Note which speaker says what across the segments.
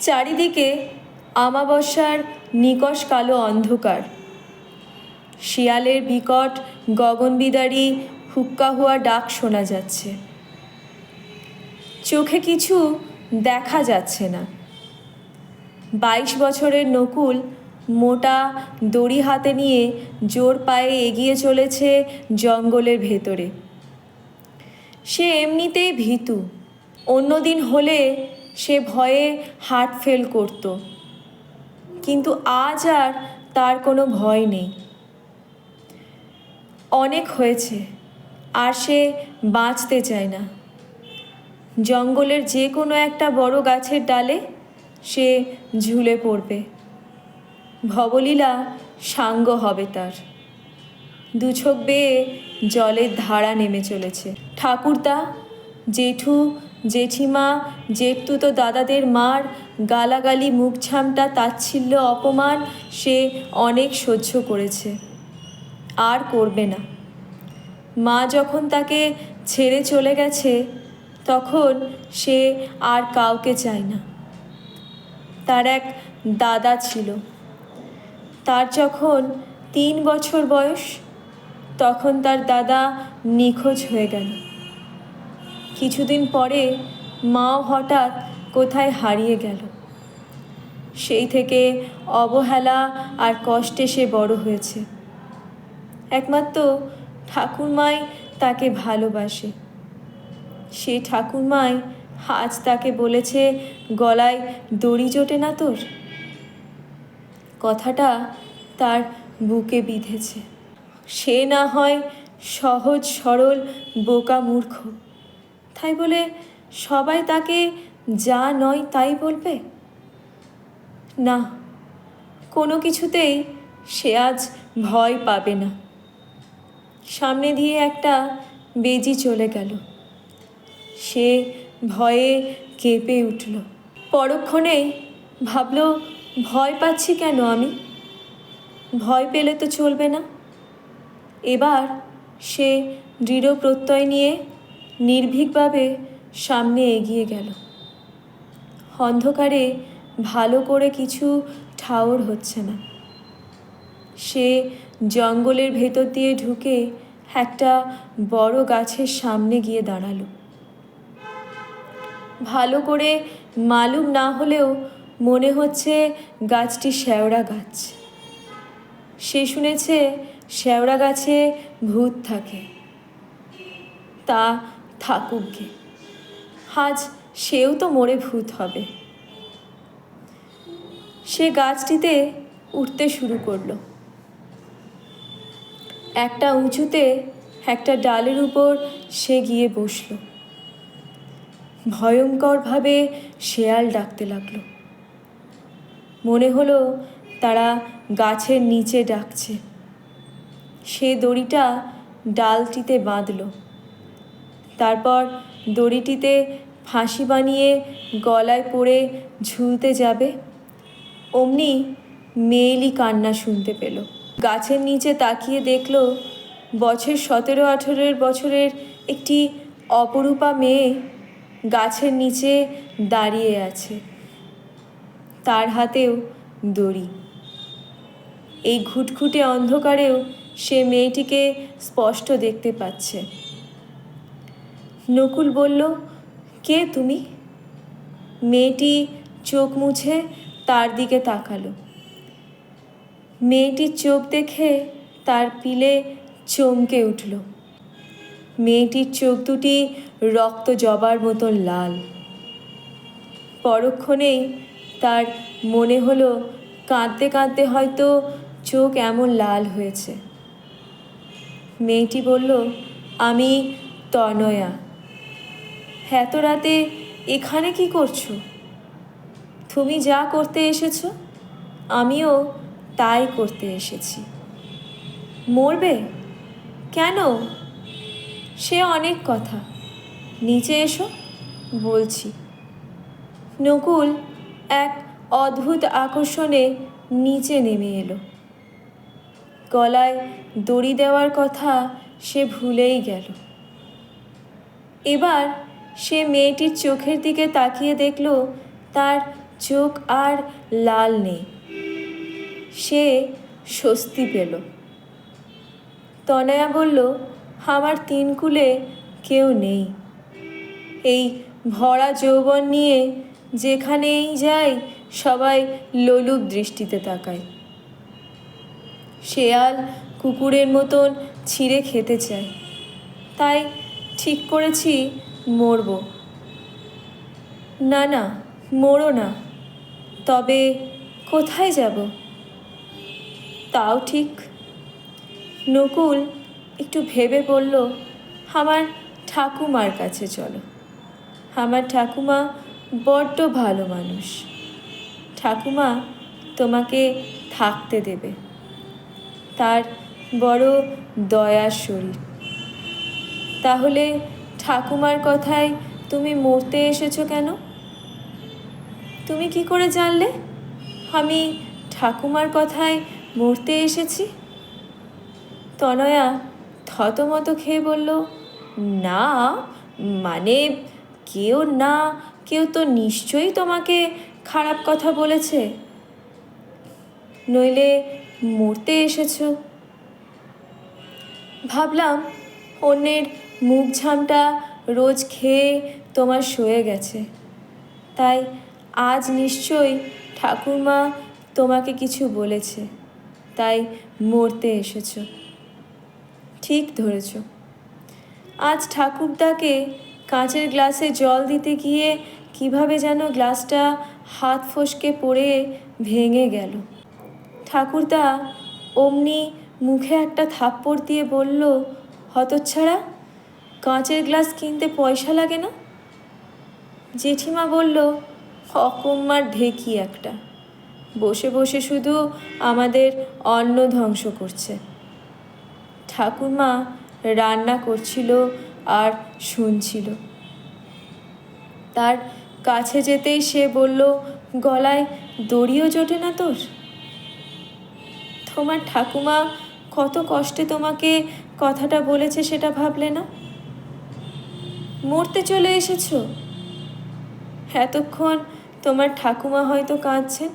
Speaker 1: চারিদিকে আমাবস্যার নিকষ কালো অন্ধকার। শিয়ালের বিকট গগনবিদারী হুক্কা হুয়া ডাক শোনা যাচ্ছে। চোখে কিছু দেখা যাচ্ছে না। বাইশ বছরের নকুল মোটা দড়ি হাতে নিয়ে জোর পায়ে এগিয়ে চলেছে জঙ্গলের ভেতরে। সে এমনিতেই ভীতু, অন্যদিন হলে সে ভয়ে হার্ট ফেল করত। কিন্তু আজ আর তার কোনো ভয় নেই। অনেক হয়েছে, আর সে বাঁচতে চায় না। জঙ্গলের যে কোনো একটা বড় গাছের ডালে সে ঝুলে পড়বে। ভবলীলা সাঙ্গ হবে তার। দুচোখ বেয়ে জলের ধারা নেমে চলেছে। ঠাকুরদা, জেঠু জেঠিমা জেঠতুতো দাদাদের মার, গালাগালি মুখ ছামটা তাচ্ছিল্য, অপমান সে অনেক সহ্য করেছে। আর করবে না। মা যখন তাকে ছেড়ে চলে গেছে, তখন সে আর কাউকে চায় না। তার এক দাদা ছিল। তার যখন তিন বছর বয়স, তখন তার দাদা নিখোঁজ হয়ে গেল। কিছুদিন পরে মাও হঠাৎ কোথায় হারিয়ে গেল। সেই থেকে অবহেলা আর কষ্টে সে বড় হয়েছে। একমাত্র ঠাকুরমাই তাকে ভালোবাসে। সে ঠাকুরমাই আজ তাকে বলেছে, গলায় দড়ি জোটে না তোর? কথাটা তার বুকে বিঁধেছে। সে না হয় সহজ সরল বোকা মূর্খ। তাই বলে সবাই তাকে যা নয় তাই বলবে? না, কোনো কিছুতেই সে আজ ভয় পাবে না। সামনে দিয়ে একটা বেজি চলে গেল। সে ভয়ে কেঁপে উঠল। পরক্ষণেই ভাবল, ভয় পাচ্ছি কেন আমি? ভয় পেলে তো চলবে না? এবার সে দৃঢ় প্রত্যয় নিয়ে নির্ভীকভাবে সামনে এগিয়ে গেল। অন্ধকারে ভালো করে কিছু ঠাউর হচ্ছে না। সে জঙ্গলের ভেতর দিয়ে ঢুকে একটা বড় গাছের সামনে গিয়ে দাঁড়াল। ভালো করে মালুম না হলেও মনে হচ্ছে গাছটি শ্যাওড়া গাছ। সে শুনেছে শ্যাওড়া গাছে ভূত থাকে। তা থাকুক গে। আজ সেও তো মরে ভূত হবে। সে গাছটিতে উঠতে শুরু করল। একটা উঁচুতে একটা ডালের উপর সে গিয়ে বসল। ভয়ঙ্করভাবে শেয়াল ডাকতে লাগল। মনে হলো তারা গাছের নিচে ডাকছে। সে দড়িটা ডালটিতে বাঁধল। তারপর দড়িটিতে ফাঁসি বানিয়ে গলায় পড়ে ঝুলতে যাবে। অমনি মেয়েলি কান্না শুনতে পেল। গাছের নিচে তাকিয়ে দেখল বছর সতেরো আঠেরোর বছরের একটি অপরূপা মেয়ে গাছের নিচে দাঁড়িয়ে আছে, তার হাতেও দড়ি। এই ঘুটঘুটে অন্ধকারেও সে মেয়েটিকে স্পষ্ট দেখতে পাচ্ছে। নকুল বলল, কে তুমি? মেয়েটি চোখ মুছে তার দিকে তাকালো। মেয়েটির চোখ দেখে তার পিলে চমকে উঠল। মেয়েটির চোখ দুটি রক্ত জবার মতন লাল। পরক্ষণেই তার মনে হলো, কাঁদতে কাঁদতে হয়তো চোখ এমন লাল হয়েছে। মেয়েটি বলল, আমি তনয়া। এত রাতে এখানে কি করছ? তুমি যা করতে এসেছ, আমিও তাই করতে এসেছি। মরবে? কেন? সে অনেক কথা। নিচে এসো, বলছি। নকুল এক অদ্ভুত আকর্ষণে নিচে নেমে এলো। গলায় দড়ি দেওয়ার কথা সে ভুলেই গেল। এবার সে মেয়েটির চোখের দিকে তাকিয়ে দেখল, তার চোখ আর লাল নেই। সে স্বস্তি পেল। তনয়া বলল, আমার তিন কুলে কেউ নেই। এই ভরা যৌবন নিয়ে যেখানেই যাই, সবাই লোলুপ দৃষ্টিতে তাকায়। শেয়াল কুকুরের মতন ছিঁড়ে খেতে চায়। তাই ঠিক করেছি মরব। না না, মরো না। তবে কোথায় যাব? তাও ঠিক। নকুল একটু ভেবে বলল, আমার ঠাকুমার কাছে চলো। আমার ঠাকুমা বড্ড ভালো মানুষ। ঠাকুমা তোমাকে থাকতে দেবে। তার বড় দয়ার শরীর। তাহলে ঠাকুমার কথায় তুমি মরতে এসেছ কেন? তুমি কি করে জানলে? আমি ঠাকুমার কথায় মরতে এসেছি? তনয়া থতমত খেয়ে বলল, না মানে কেউ না, কেউ তো নিশ্চয়ই তোমাকে খারাপ কথা বলেছে। নইলে মরতে এসেছ। ভাবলাম অন্যের মুখ ঝামটা রোজ খেয়ে তোমার সয়ে গেছে। তাই আজ নিশ্চয়ই ঠাকুরমা তোমাকে কিছু বলেছে, তাই মরতে এসেছ। ঠিক ধরেছ। আজ ঠাকুরদাকে কাঁচের গ্লাসে জল দিতে গিয়ে কীভাবে যেন গ্লাসটা হাত ফসকে পড়ে ভেঙে গেল। ঠাকুরদা অমনি মুখে একটা থাপ্পড় দিয়ে বলল, হতচ্ছাড়া কাঁচের গ্লাস কিনতে পয়সা লাগে না? জেঠিমা বলল অকম্মার ঢেকি একটা। বসে বসে শুধু আমাদের অন্ন ধ্বংস করছে। ঠাকুরমা রান্না করছিল আর শুনছিল। তার কাছে যেতেই সে বলল, গলায় দড়িও জোটে না তোর? তোমার ঠাকুমা কত কষ্টে তোমাকে কথাটা বলেছে সেটা ভাবলে না? মরতে চলে এসেছ? এতক্ষণ তোমার ঠাকুমা হয়তো কাঁদছেন।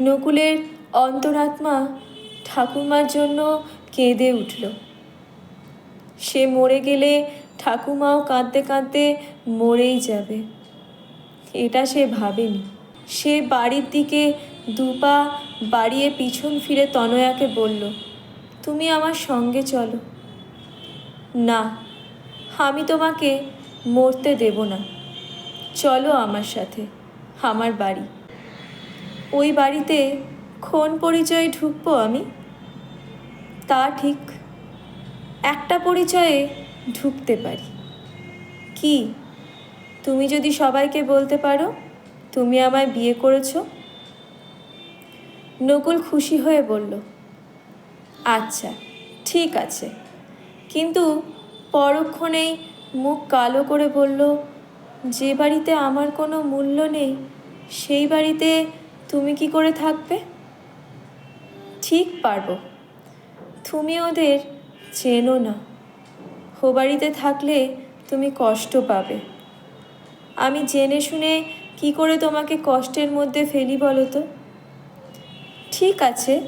Speaker 1: নকুলের অন্তরাত্মা ঠাকুমার জন্য কেঁদে উঠল। সে মরে গেলে ঠাকুমাও কাঁদতে কাঁদতে মরেই যাবে। এটা সে ভাবেনি। সে বাড়ির দিকে দুপা বাড়িয়ে পিছন ফিরে তনয়াকে বলল, তুমি আমার সঙ্গে চলো। না, আমি তোমাকে মরতে দেব না। চলো আমার সাথে, আমার বাড়ি। ওই বাড়িতে ক্ষণ পরিচয়ে ঢুকবো আমি? তা ঠিক একটা পরিচয়ে ঢুকতে পারি। কি? তুমি যদি সবাইকে বলতে পারো, তুমি আমায় বিয়ে করেছ? নকুল খুশি হয়ে বলল আচ্ছা ঠিক আছে। কিন্তু পরক্ষণেই মুখ কালো করে বলল, যে বাড়িতে আমার কোনো মূল্য নেই, সেই বাড়িতে তুমি কি করে থাকবে? ঠিক পারব। তুমি ওদের চেনো না। ও বাড়িতে থাকলে তুমি কষ্ট পাবে। আমি জেনে শুনে কি করে তোমাকে কষ্টের মধ্যে ফেলি বলো তো? ঠিক আছে,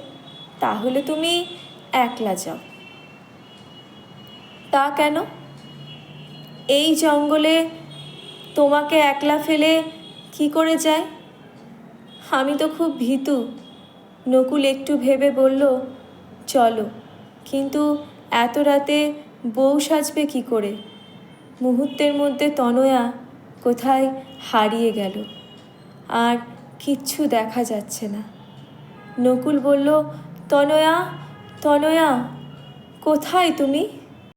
Speaker 1: তাহলে তুমি একলা যাও। তা কেন? এই জঙ্গলে তোমাকে একলা ফেলে কি করে যায়? আমি তো খুব ভীতু। নকুল একটু ভেবে বলল, চলো, কিন্তু এত রাতে বউ সাজবে কি করে? মুহূর্তের মধ্যে তনয়া কোথায় হারিয়ে গেল, আর কিচ্ছু দেখা যাচ্ছে না। নকুল বলল, তনয়া তনয়া, কোথায় তুমি?